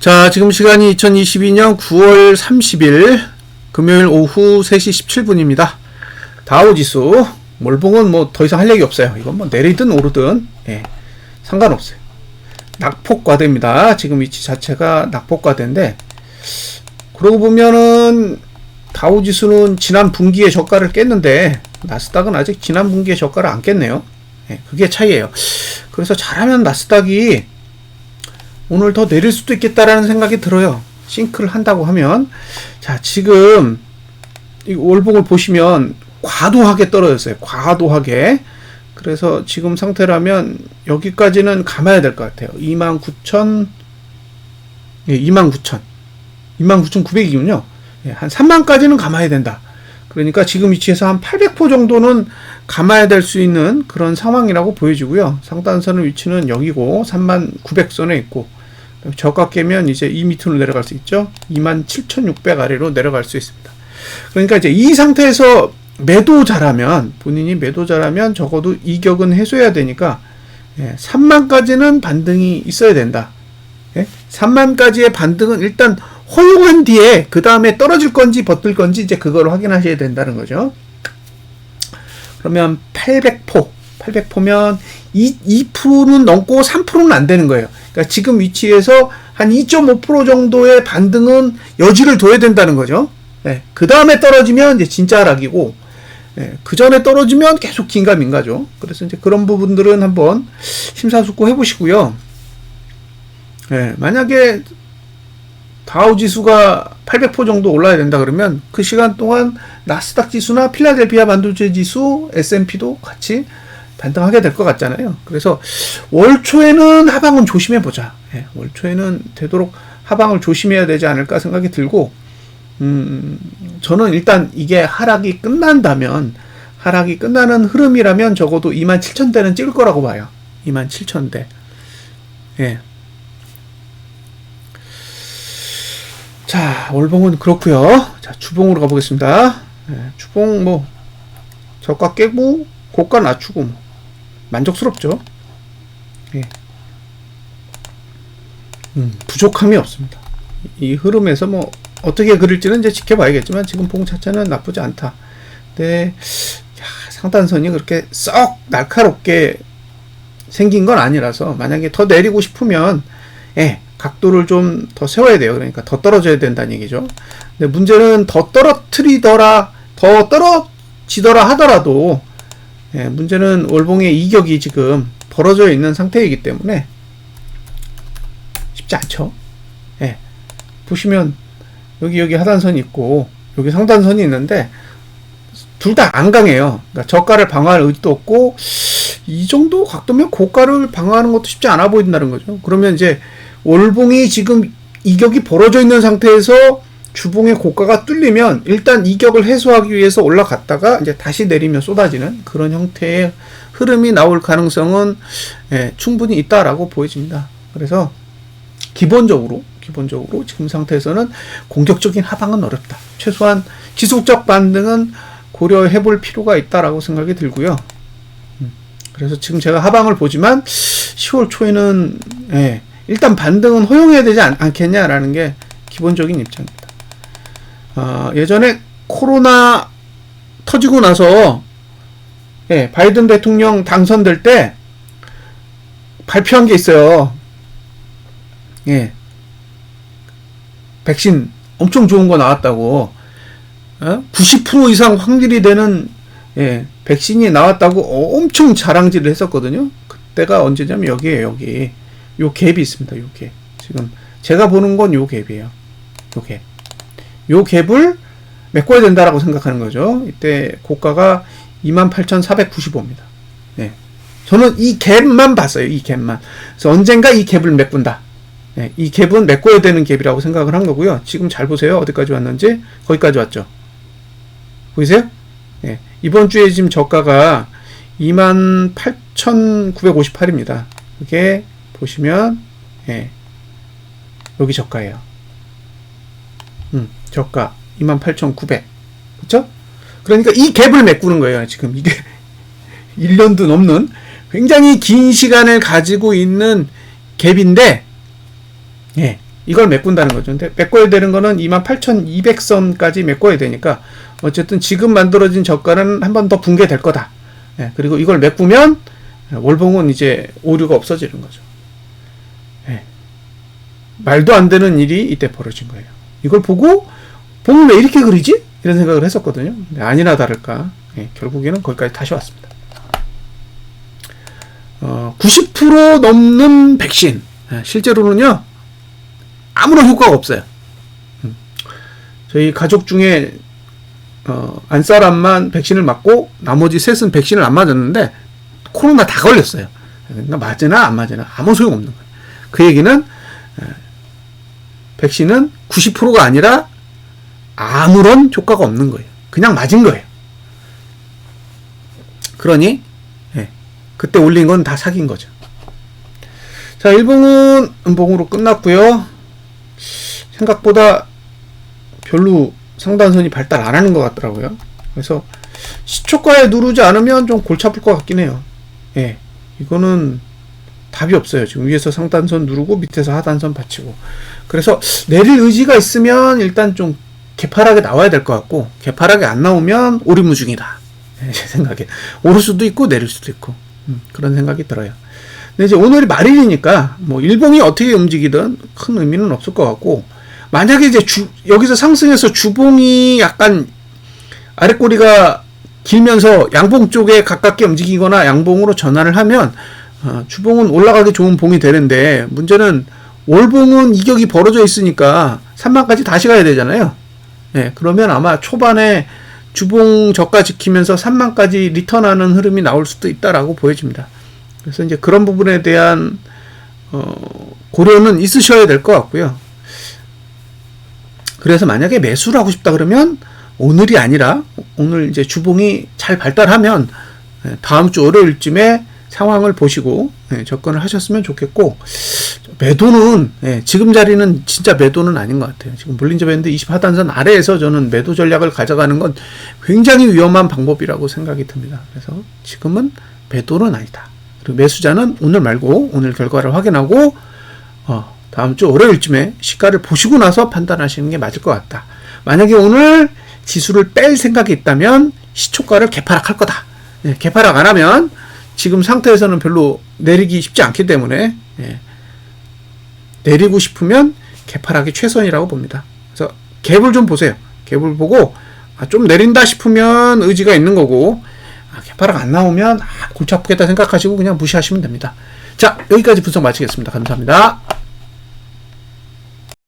자, 지금 시간이 2022년 9월 30일 금요일 오후 3시 17분입니다. 다우 지수 몰봉은 뭐 더 이상 할 얘기 없어요. 이건 뭐 내리든 오르든 예, 상관없어요. 낙폭과대입니다. 지금 위치 자체가 낙폭과대인데 그러고 보면은 다우 지수는 지난 분기에 저가를 깼는데 나스닥은 아직 지난 분기에 저가를 안 깼네요. 예, 그게 차이예요. 그래서 잘하면 나스닥이 오늘 더 내릴 수도 있겠다라는 생각이 들어요. 싱크를 한다고 하면 자 지금 이 월봉을 보시면 과도하게 떨어졌어요. 과도하게. 그래서 지금 상태라면 여기까지는 감아야 될 것 같아요. 29,000 예, 29,000 29,900이군요. 예, 한 3만까지는 감아야 된다. 그러니까 지금 위치에서 한 800포 정도는 감아야 될 수 있는 그런 상황이라고 보여지고요. 상단선의 위치는 여기고 3만 900선에 있고 저가 깨면 이제 이 밑으로 내려갈 수 있죠. 27,600 아래로 내려갈 수 있습니다. 그러니까 이제 이 상태에서 매도 잘하면 본인이 매도 잘하면 적어도 이격은 해소해야 되니까 예, 3만까지는 반등이 있어야 된다. 예? 3만까지의 반등은 일단 허용한 뒤에 그 다음에 떨어질 건지 버틸 건지 이제 그걸 확인하셔야 된다는 거죠. 그러면 800포, 800포면 2, 2%는 넘고 3%는 안 되는 거예요. 그러니까 지금 위치에서 한 2.5% 정도의 반등은 여지를 둬야 된다는 거죠. 네, 그 다음에 떨어지면 이제 진짜 하락이고, 네, 그 전에 떨어지면 계속 긴가민가죠. 그래서 이제 그런 부분들은 한번 심사숙고 해보시고요. 네, 만약에 다우 지수가 800포 정도 올라야 된다 그러면 그 시간 동안 나스닥 지수나 필라델피아 반도체 지수, S&P도 같이 반등하게 될 것 같잖아요. 그래서 월 초에는 하방은 조심해 보자. 예, 월 초에는 되도록 하방을 조심해야 되지 않을까 생각이 들고, 음, 저는 일단 이게 하락이 끝난다면, 하락이 끝나는 흐름이라면 적어도 27,000대는 찍을 거라고 봐요. 27,000대. 예. 자, 월봉은 그렇고요 자, 주봉으로 가보겠습니다. 예, 주봉 뭐, 저가 깨고, 고가 낮추고, 뭐. 만족스럽죠. 예. 음, 부족함이 없습니다. 이 흐름에서 뭐 어떻게 그릴지는 이제 지켜봐야겠지만 지금 봉 자체는 나쁘지 않다. 근데 야, 상단선이 그렇게 썩 날카롭게 생긴 건 아니라서 만약에 더 내리고 싶으면 예, 각도를 좀 더 세워야 돼요. 그러니까 더 떨어져야 된다는 얘기죠. 근데 문제는 더 떨어뜨리더라, 더 떨어지더라 하더라도 예, 문제는 월봉의 이격이 지금 벌어져 있는 상태이기 때문에 쉽지 않죠. 예, 보시면 여기 여기 하단선이 있고 여기 상단선이 있는데 둘 다 안 강해요. 그러니까 저가를 방어할 의지도 없고 이 정도 각도면 고가를 방어하는 것도 쉽지 않아 보인다는 거죠. 그러면 이제 월봉이 지금 이격이 벌어져 있는 상태에서 주봉의 고가가 뚫리면 일단 이격을 해소하기 위해서 올라갔다가 이제 다시 내리면 쏟아지는 그런 형태의 흐름이 나올 가능성은 예, 충분히 있다라고 보여집니다. 그래서 기본적으로 기본적으로 지금 상태에서는 공격적인 하방은 어렵다. 최소한 지속적 반등은 고려해 볼 필요가 있다라고 생각이 들고요. 음, 그래서 지금 제가 하방을 보지만 10월 초에는 예, 일단 반등은 허용해야 되지 않, 않겠냐라는 게 기본적인 입장입니다. 어, 예전에 코로나 터지고 나서 예, 바이든 대통령 당선될 때 발표한 게 있어요. 예. 백신 엄청 좋은 거 나왔다고. 어? 90% 이상 확률이 되는 예, 백신이 나왔다고 엄청 자랑질을 했었거든요. 그때가 언제냐면 여기에요, 여기. 요 갭이 있습니다, 요 갭. 지금 제가 보는 건 요 갭이에요. 요 갭. 요 갭을 메꿔야 된다라고 생각하는 거죠. 이때 고가가 28,495입니다. 네. 저는 이 갭만 봤어요. 이 갭만. 그래서 언젠가 이 갭을 메꾼다. 네. 이 갭은 메꿔야 되는 갭이라고 생각을 한 거고요. 지금 잘 보세요. 어디까지 왔는지. 거기까지 왔죠. 보이세요? 네. 이번 주에 지금 저가가 28,958입니다. 이게 보시면 네. 여기 저가예요. 음. 저가 28,900. 그쵸? 그러니까 이 갭을 메꾸는 거예요. 지금 이게 1년도 넘는 굉장히 긴 시간을 가지고 있는 갭인데, 예, 이걸 메꾼다는 거죠. 근데 메꿔야 되는 거는 28,200선까지 메꿔야 되니까 어쨌든 지금 만들어진 저가는 한 번 더 붕괴될 거다. 예, 그리고 이걸 메꾸면 월봉은 이제 오류가 없어지는 거죠. 예. 말도 안 되는 일이 이때 벌어진 거예요. 이걸 보고 봉을 왜 이렇게 그리지? 이런 생각을 했었거든요. 아니나 다를까 예, 결국에는 거기까지 다시 왔습니다. 어, 90% 넘는 백신 예, 실제로는요 아무런 효과가 없어요. 음. 저희 가족 중에 어, 안 사람만 백신을 맞고 나머지 셋은 백신을 안 맞았는데 코로나 다 걸렸어요. 그러니까 맞으나 안 맞으나 아무 소용 없는 거예요. 그 얘기는 에, 백신은 90%가 아니라 아무런 효과가 없는 거예요. 그냥 맞은 거예요. 그러니 예, 그때 올린 건 다 사귄 거죠. 자, 일봉은 음봉으로 끝났고요. 생각보다 별로 상단선이 발달 안 하는 것 같더라고요. 그래서 시초가에 누르지 않으면 좀 골치 아플 것 같긴 해요. 예. 이거는 답이 없어요. 지금 위에서 상단선 누르고 밑에서 하단선 받치고. 그래서 내릴 의지가 있으면 일단 좀 개파락에 나와야 될 것 같고, 개파락에 안 나오면 오리무중이다. 예, 제 생각에. 오를 수도 있고 내릴 수도 있고. 음, 그런 생각이 들어요. 근데 이제 오늘이 말일이니까, 뭐, 일봉이 어떻게 움직이든 큰 의미는 없을 것 같고, 만약에 이제 주, 여기서 상승해서 주봉이 약간 아랫꼬리가 길면서 양봉 쪽에 가깝게 움직이거나 양봉으로 전환을 하면 어, 주봉은 올라가기 좋은 봉이 되는데 문제는 월봉은 이격이 벌어져 있으니까 3만까지 다시 가야 되잖아요. 예, 그러면 아마 초반에 주봉 저가 지키면서 3만까지 리턴하는 흐름이 나올 수도 있다라고 보여집니다. 그래서 이제 그런 부분에 대한 어, 고려는 있으셔야 될 것 같고요. 그래서 만약에 매수를 하고 싶다 그러면 오늘이 아니라 오늘 이제 주봉이 잘 발달하면 예, 다음 주 월요일쯤에 상황을 보시고 예, 접근을 하셨으면 좋겠고 매도는 예, 지금 자리는 진짜 매도는 아닌 것 같아요. 지금 볼린저 밴드 20 하단선 아래에서 저는 매도 전략을 가져가는 건 굉장히 위험한 방법이라고 생각이 듭니다. 그래서 지금은 매도는 아니다. 그리고 매수자는 오늘 말고 오늘 결과를 확인하고 어, 다음 주 월요일쯤에 시가를 보시고 나서 판단하시는 게 맞을 것 같다. 만약에 오늘 지수를 뺄 생각이 있다면 시초가를 개파락할 거다. 예, 개파락 안 하면 지금 상태에서는 별로 내리기 쉽지 않기 때문에 예, 내리고 싶으면 개파락이 최선이라고 봅니다. 그래서 갭을 좀 보세요. 갭을 보고 아, 좀 내린다 싶으면 의지가 있는 거고 아, 개파락 안 나오면 아, 골치 아프겠다 생각하시고 그냥 무시하시면 됩니다. 자 여기까지 분석 마치겠습니다. 감사합니다.